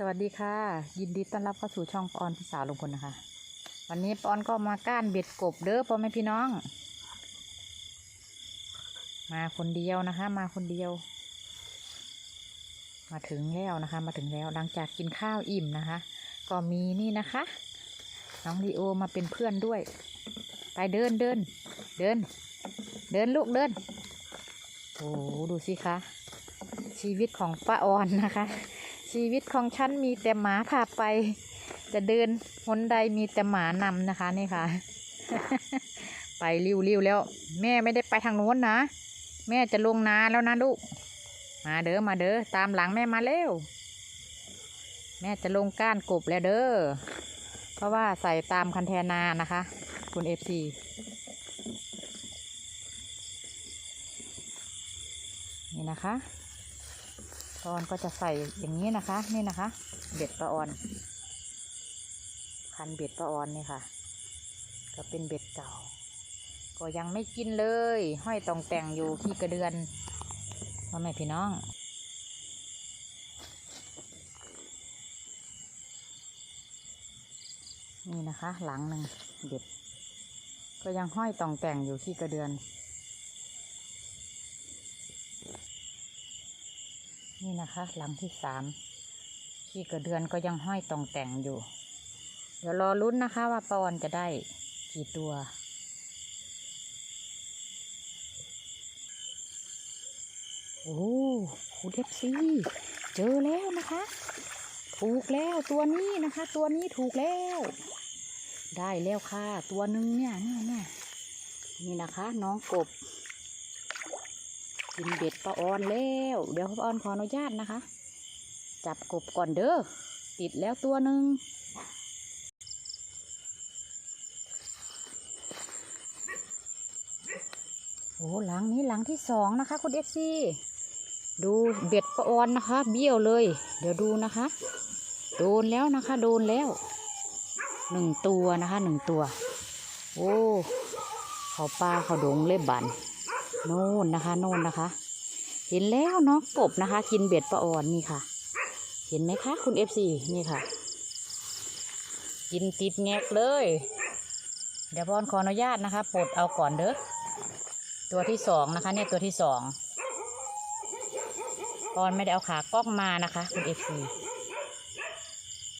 สวัสดีค่ะ ยินดีต้อนรับเข้าสู่ช่องปอนพี่สาวลุงพลนะคะ วันนี้ปอนก็มาก้านเบ็ดกบเด้อพ่อแม่พี่น้อง มาคนเดียวนะคะ มาคนเดียว มาถึงแล้วนะคะ มาถึงแล้วหลังจากกินข้าวอิ่มนะคะ ก็มีนี่นะคะ น้องลีโอมาเป็นเพื่อนด้วย ไปเดินเดิน เดิน เดินลูกเดินโอ้ดูสิคะชีวิตของป้าออนนะคะ ชีวิตของฉันมีแต่หมาพาไป จะเดินหนใดมีแต่หมานำนะคะนี่ค่ะ ไปริ้วๆแล้ว แม่ไม่ได้ไปทางโน้นนะ แม่จะลงนาแล้วนะลูก มาเด้อมาเด้อตามหลังแม่มาเร็ว แม่จะลงก้านกบแล้วเด้อเพราะว่าใส่ตามคันแทนานะคะ คุณเอฟซีนี่นะคะ ออนก็จะใส่อย่างนี้นะคะ นี่นะคะ เบ็ดปลาออนคันเบ็ดปลาออนนี่ค่ะ ก็เป็นเบ็ดเก่า ก็ยังไม่กินเลย ห้อยตองแต่งอยู่ที่กระเดือนพ่อแม่พี่น้องนี่นะคะ หลังหนึ่งเด็ด ก็ยังห้อยตองแต่งอยู่ที่กระเดือน นี่นะคะ หลังที่สามที่กระเดือนก็ยังห้อยตองแต่งอยู่ เดี๋ยวรอลุ้นนะคะ ว่าปออนจะได้กี่ตัวโอ้คุณเอฟซีเจอแล้วนะคะ ถูกแล้วตัวนี้นะคะ ตัวนี้ถูกแล้ว ได้แล้วค่ะ ตัวหนึ่งเนี่ยเนี่ยเนี่ยนี่นะคะ น้องกบ กินเบ็ดปลาออนแล้วเดี๋ยวปลาออนขออนุญาตนะคะ จับกบก่อนเด้อติดแล้วตัวหนึ่งโอ้หลังนี้หลังที่สองนะคะ คุณเอฟซีดูเบ็ดปลาออนนะคะ เบี้ยวเลย เดี๋ยวดูนะคะ โดนแล้วนะคะ โดนแล้วหนึ่งตัวนะคะหนึ่งตัว โอ้เขาปลาเขาดงเล็บบัน โน่นนะคะโน่นนะคะ เห็นแล้วเนาะกบนะคะ กินเบ็ดปลาอ่อนนี่ค่ะ เห็นไหมคะ คุณเอฟซีนี่ค่ะ กินติดแงกเลย เดี๋ยวพรขออนุญาตนะคะปลดเอาก่อนเด้อตัวที่สองนะคะเนี่ยตัวที่สองพรไม่ได้เอาขากล้องมานะคะ คุณเอฟซี